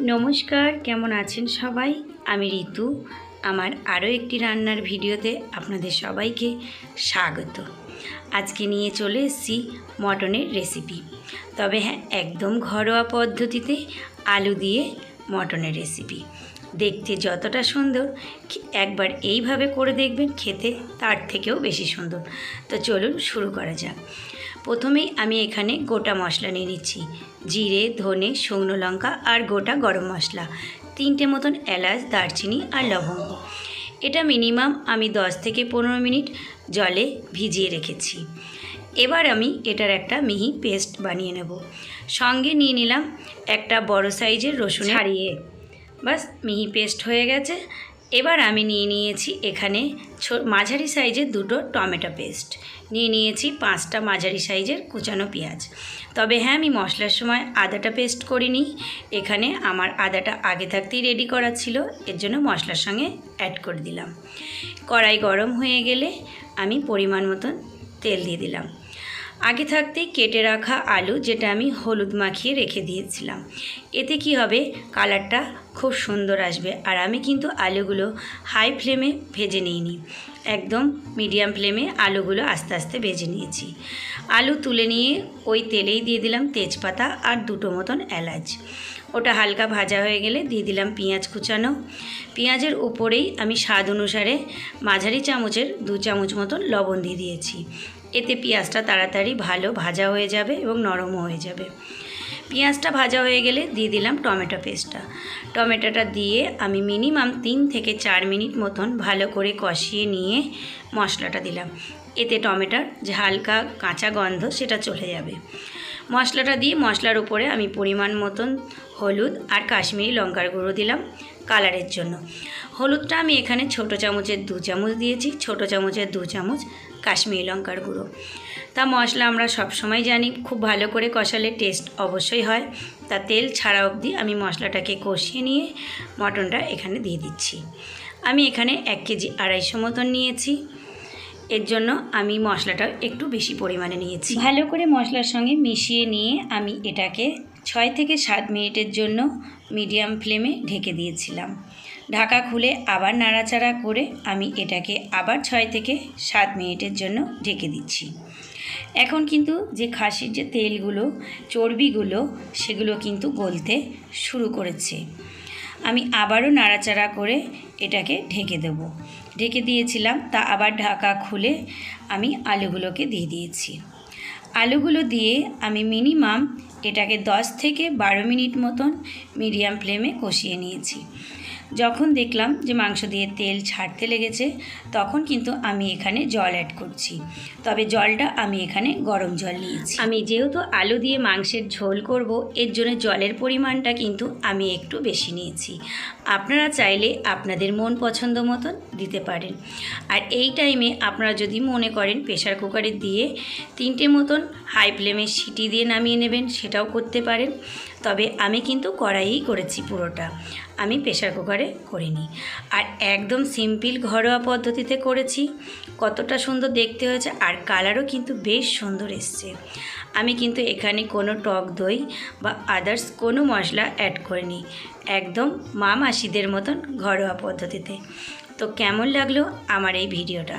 নমস্কার, কেমন আছেন সবাই? আমি ঋতু। আমার আরও একটি রান্নার ভিডিওতে আপনাদের সবাইকে স্বাগত। আজকে নিয়ে চলে এসেছি মটনের রেসিপি। তবে হ্যাঁ একদম ঘরোয়া পদ্ধতিতে আলু দিয়ে মটনের রেসিপি। দেখতে যতটা সুন্দর একবার এইভাবে করে দেখবেন খেতে তার থেকেও বেশি সুন্দর। তো চলুন শুরু করা যাক। প্রথমেই আমি এখানে গোটা মশলা নিয়ে নিচ্ছি। জিরে, ধনে, শুকনো লঙ্কা আর গোটা গরম মশলা। তিনটে মতন এলাচ, দারচিনি আর লবঙ্গ। এটা মিনিমাম আমি 10 থেকে পনেরো মিনিট জলে ভিজিয়ে রেখেছি। এবার আমি এটার একটা মিহি পেস্ট বানিয়ে নেব। সঙ্গে নিয়ে নিলাম একটা বড় সাইজের রসুন ছাড়িয়ে। বাস, মিহি পেস্ট হয়ে গেছে। এবার আমি নিয়ে নিয়েছি এখানে ছো- মাঝারি সাইজের দুটো টমেটো পেস্ট। নিয়ে নিয়েছি পাঁচটা মাঝারি সাইজের কুচানো পেঁয়াজ। তবে হ্যাঁ আমি মশলার সময় আদাটা পেস্ট করিনি। এখানে আমার আদাটা আগে থাকতেই রেডি করা ছিল। এর জন্য মশলার সঙ্গে অ্যাড করে দিলাম। কড়াই গরম হয়ে গেলে আমি পরিমাণ মতন তেল দিয়ে দিলাম। আগে থাকতেই কেটে রাখা আলু যেটা আমি হলুদ মাখিয়ে রেখে দিয়েছিলাম। এতে কি হবে? কালারটা খুব সুন্দর আসবে। আর আমি কিন্তু আলুগুলো হাই ফ্লেমে ভেজে নিইনি। একদম মিডিয়াম ফ্লেমে আলুগুলো আস্তে আস্তে ভেজে নিয়েছি। আলু তুলে নিয়ে ওই তেলেই দিয়ে দিলাম তেজপাতা আর দুটো মতন এলাচ। ওটা হালকা ভাজা হয়ে গেলে দিয়ে দিলাম পেঁয়াজ কুচানো। পেঁয়াজের উপরেই আমি স্বাদ অনুসারে মাঝারি চামচের দু চামচ মতন লবণ দিয়ে দিয়েছি। এতে পেঁয়াজটা তাড়াতাড়ি ভালো ভাজা হয়ে যাবে এবং নরমও হয়ে যাবে। পেঁয়াজটা ভাজা হয়ে গেলে দিয়ে দিলাম টমেটো পেস্টটা। টমেটোটা দিয়ে আমি মিনিমাম তিন থেকে চার মিনিট মতন ভালো করে কষিয়ে নিয়ে মশলাটা দিলাম। এতে টমেটোর যে হালকা কাঁচা গন্ধ সেটা চলে যাবে। মশলাটা দিয়ে মশলার উপরে আমি পরিমাণ মতন হলুদ আর কাশ্মীরি লঙ্কার গুঁড়ো দিলাম কালারের জন্য। হলুদটা আমি এখানে ছোট চামচের দু চামচ দিয়েছি। ছোট চামচের দু চামচ কাশ্মীরি লঙ্কার গুঁড়ো। তা মশলা আমরা সব সময় জানি, খুব ভালো করে কষালে টেস্ট অবশ্যই হয়। তা তেল ছাড়া অবধি আমি মশলাটাকে কষিয়ে নিয়ে মটনটা এখানে দিয়ে দিচ্ছি। আমি এখানে এক কেজি আড়াইশো মতন নিয়েছি। এর জন্য আমি মশলাটা একটু বেশি পরিমাণে নিয়েছি। ভালো করে মশলার সঙ্গে মিশিয়ে নিয়ে আমি এটাকে ছয় থেকে সাত মিনিটের জন্য মিডিয়াম ফ্লেমে ঢেকে দিয়েছিলাম। ঢাকা খুলে আবার নাড়াচাড়া করে আমি এটাকে আবার ছয় থেকে সাত মিনিটের জন্য ঢেকে দিচ্ছি। এখন কিন্তু যে খাসির যে তেলগুলো, চর্বিগুলো, সেগুলো কিন্তু গলতে শুরু করেছে। আমি আবারও নাড়াচাড়া করে এটাকে ঢেকে দেবো। ঢেকে দিয়েছিলাম, তা আবার ঢাকা খুলে আমি আলুগুলোকে দিয়ে দিয়েছি। আলুগুলো দিয়ে আমি মিনিমাম এটাকে 10 থেকে বারো মিনিট মতন মিডিয়াম ফ্লেমে কষিয়ে নিয়েছি। যখন দেখলাম যে মাংস দিয়ে তেল ছাড়তে লেগেছে, তখন কিন্তু আমি এখানে জল অ্যাড করছি। তবে জলটা আমি এখানে গরম জল নিয়েছি। আমি যেহেতু আলু দিয়ে মাংসের ঝোল করব, এর জন্য জলের পরিমাণটা কিন্তু আমি একটু বেশি নিয়েছি। আপনারা চাইলে আপনাদের মন পছন্দ মতন দিতে পারেন। আর এই টাইমে আপনারা যদি মনে করেন প্রেশার কুকারে দিয়ে তিনটে মতন হাই ফ্লেমে সিটি দিয়ে নামিয়ে নেবেন, সেটাও করতে পারেন। তবে আমি কিন্তু কড়াইই করেছি পুরোটা। আমি প্রেশার কুকারে করিনি। আর একদম সিম্পল ঘরোয়া পদ্ধতিতে করেছি। কতটা সুন্দর দেখতে হয়েছে আর কালারও কিন্তু বেশ সুন্দর এসছে। আমি কিন্তু এখানে কোনো টক দই বা আদার্স কোনো মশলা অ্যাড করিনি। একদম মা মাসিদের মতন ঘরোয়া পদ্ধতিতে। তো কেমন লাগল আমার এই ভিডিওটা?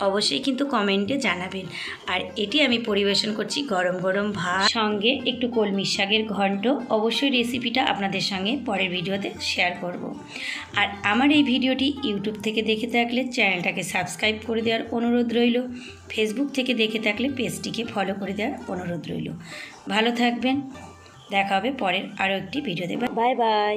অবশ্যই কিন্তু কমেন্টে জানাবেন। আর এটি আমি পরিবেশন করছি গরম গরম ভাত। সঙ্গে একটু কলমি শাকের ঘন্ট। অবশ্যই রেসিপিটা আপনাদের সঙ্গে পরের ভিডিওতে শেয়ার করব। আর আমার এই ভিডিওটি ইউটিউব থেকে দেখে থাকলে চ্যানেলটাকে সাবস্ক্রাইব করে দেওয়ার অনুরোধ রইল। ফেসবুক থেকে দেখে থাকলে পেজটিকে ফলো করে দেওয়ার অনুরোধ রইল। ভালো থাকবেন। দেখা হবে পরের আরও একটি ভিডিওতে। Bye bye